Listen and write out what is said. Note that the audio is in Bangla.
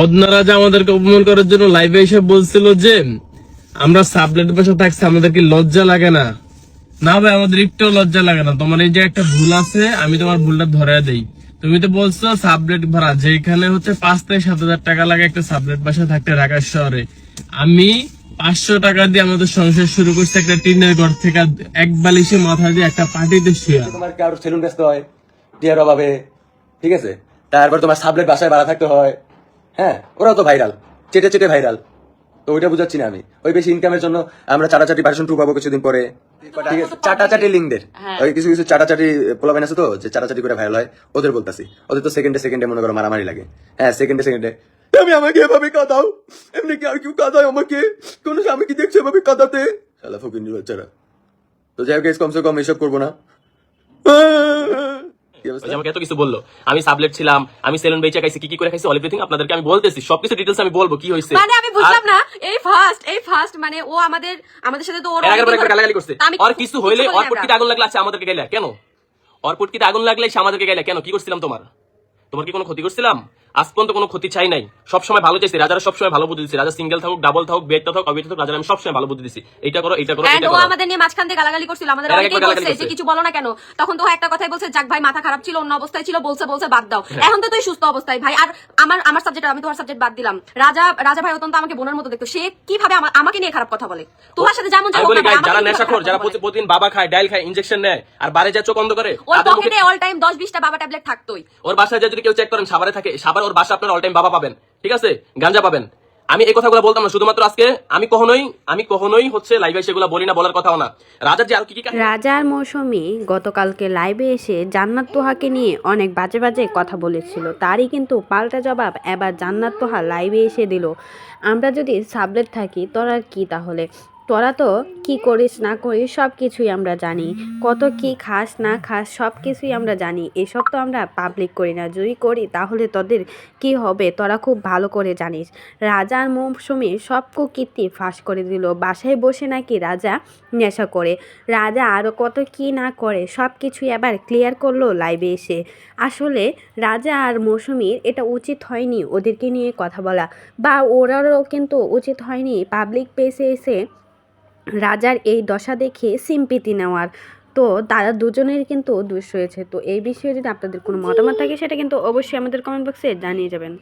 বদনারা যে আমাদেরকে অপমান করার জন্য লাইভে এসে বলছিল যে, আমরা সাবলেট বসে থাকছি আমাদের কি লজ্জা লাগে না। না ভাই, আমাদের একটু লজ্জা লাগে না। তোমার এই যে একটা ভুল আছে, আমি তোমার ভুলটা ধরে দেই। তুমি তো বলছো সাবলেট ভাড়া, যেখানে হচ্ছে পাঁচ থেকে সাত হাজার টাকা লাগে একটা সাবলেট বাসা থাকতে ঢাকা শহরে। আমি পাঁচশো টাকা দিয়ে আমাদের সংসার শুরু করছি একটা টিনের ঘর থেকে এক বালিশে মাথা দিয়ে একটা পার্টিতে শুয়ে তোমার কারোর সেলুন ব্যস্ত হয়? টিয়ার অভাবে। ঠিক আছে? তারপর তোমার সাবলেট বাসায় ভাড়া থাকতে হয়। হ্যাঁ ওরাও তো ভাইরাল চেটে চেটে ভাইরাল তো ওইটা বুঝাচ্ছি না আমি। ওই বেশি ইনকামের জন্য আমরা চাটাচাটি ভার্সন টু পাবো কিছুদিন পরে। ঠিক আছে চাটাচাটি লিঙ্কদের। ওই কিছু কিছু চাটাচাটি পোলাবেন আছে তো যে চাটাচাটি করে ভাইরাল হয় ওদের বলতাছি। ওদের তো সেকেন্ডে সেকেন্ডে মনে করো মারামারি লাগে। হ্যাঁ সেকেন্ডে সেকেন্ডে আমি আমাকে এভাবে কাঁদাও? এমনি কি আর কেউ কাঁদায় আমাকে? কোন আমি কি দেখছি এভাবে কাঁদাতে? শালা ফকির বাচ্চারা। তো যাই হোক কমসে কম এসব করব না। আমাকে এত কিছু বলল। আমি সাবলেট ছিলাম আমি সেলুন বেচে খাইছি কি কি করে খাইছি অল এভরিথিং আপনাদেরকে আমি বলতেছি। সবকিছু ডিটেলস আমি বলব কি হইছে। মানে আমি বুঝলাম না এই ফার্স্ট এই ফার্স্ট মানে ও আমাদের আমাদের সাথে তো ওর একবার গালাগালি করছে। আর কিছু হইলে ওর পটকিতে আগুন লাগলে আছে আমাদেরকে গেলে। কেন? ওর পটকিতে আগুন লাগলে সে আমাদেরকে গেলে। কেন? কি করছিলাম তোমার? তোমার কি কোনো ক্ষতি করছিলাম? আজ পর্যন্ত কোনো ক্ষতি চাই নাই। সবসময় ভালো চাইছি রাজারা সবসময় ভালো বুদ্ধি দিচ্ছে রাজা সিঙ্গেল থাকুক ডাবল থাকুক বেডটা থাকুক অবিটা থাকুক রাজারা আমি সবসময় ভালো বুদ্ধি দিচ্ছি এইটা করো এইটা করো ও করো। আমাদের নিয়ে মাঝখান দিয়ে গালাগালি করছিল? আমাদের অনেকেই বলছে যে কিছু বলো না কেন। তখন তো একটা কথাই বলছে যাক ভাই মাথা খারাপ ছিল অন্য অবস্থায় ছিল বলছে বলছে বাদ দাও। হ্যাঁ। এখন তো তুই সুস্থ অবস্থায় ভাই। আর আমার আমার সাবজেক্ট আমি তোমার সাবজেক্ট বাদ দিলাম। রাজা রাজা ভাই অত্যন্ত আমাকে বোনের মতো দেখতো। সে কীভাবে আমাকে নিয়ে খারাপ কথা বলে? তোমার সাথে যেমন যারা নেশাখোর যারা প্রতিদিন বাবা খায় ডাইল খায় ইনজেকশন নেয় আর বারে যা চোখ অন্ধ করে ওর পকেটে অল টাইম দশ বিশটা বাবা ট্যাবলেট থাকতোই। ওর বাসায় যদি কেউ চেক করেন সাবারে থাকে সাবার ওর বাসা আপনার অল টাইম বাবা পাবেন। ঠিক আছে? গাঞ্জা পাবেন। আমি এই কথাগুলো বলতাম না, শুধুমাত্র আজকে আমি কখনোই আমি কখনোই হচ্ছে লাইভে সেগুলো বলি না, বলার কথাও না। রাজার যে আর কি কি রাজার মৌসুমি গতকালকে লাইভে এসে জান্নাত তোহাকে নিয়ে অনেক বাজে বাজে কথা বলেছিল। তারই কিন্তু পাল্টা জবাব এবার জান্নাত তোহা লাইভে এসে দিল। আমরা যদি সাবলেট থাকি, তোরা কি তাহলে? তোরা তো কি করিস না করিস সব কিছুই আমরা জানি। কত কি খাস না খাস সব কিছুই আমরা জানি। এসব তো আমরা পাবলিক করি না। যদি করি তাহলে তোদের কি হবে? তোরা খুব ভালো করে জানিস। রাজার মৌসুমে সব কুকীর্তি ফাঁস করে দিল। বাসায় বসে নাকি রাজা নেশা করে। রাজা আরও কত কি না করে সব কিছুই আবার ক্লিয়ার করল লাইভে এসে। আসলে রাজা আর মৌসুমীর এটা উচিত হয়নি ওদেরকে নিয়ে কথা বলা। বা ওরারও কিন্তু উচিত হয়নি পাবলিক পেসে এসে রাজার এই দশা দেখে সিম্পিতি নেওয়ার। তো তারা দুজনের কিন্তু দোষ হয়েছে তো এই বিষয়ে যদি আপনাদের কোনো মতামত থাকে, সেটা কিন্তু অবশ্যই আমাদের কমেন্ট বক্সে জানিয়ে যাবেন।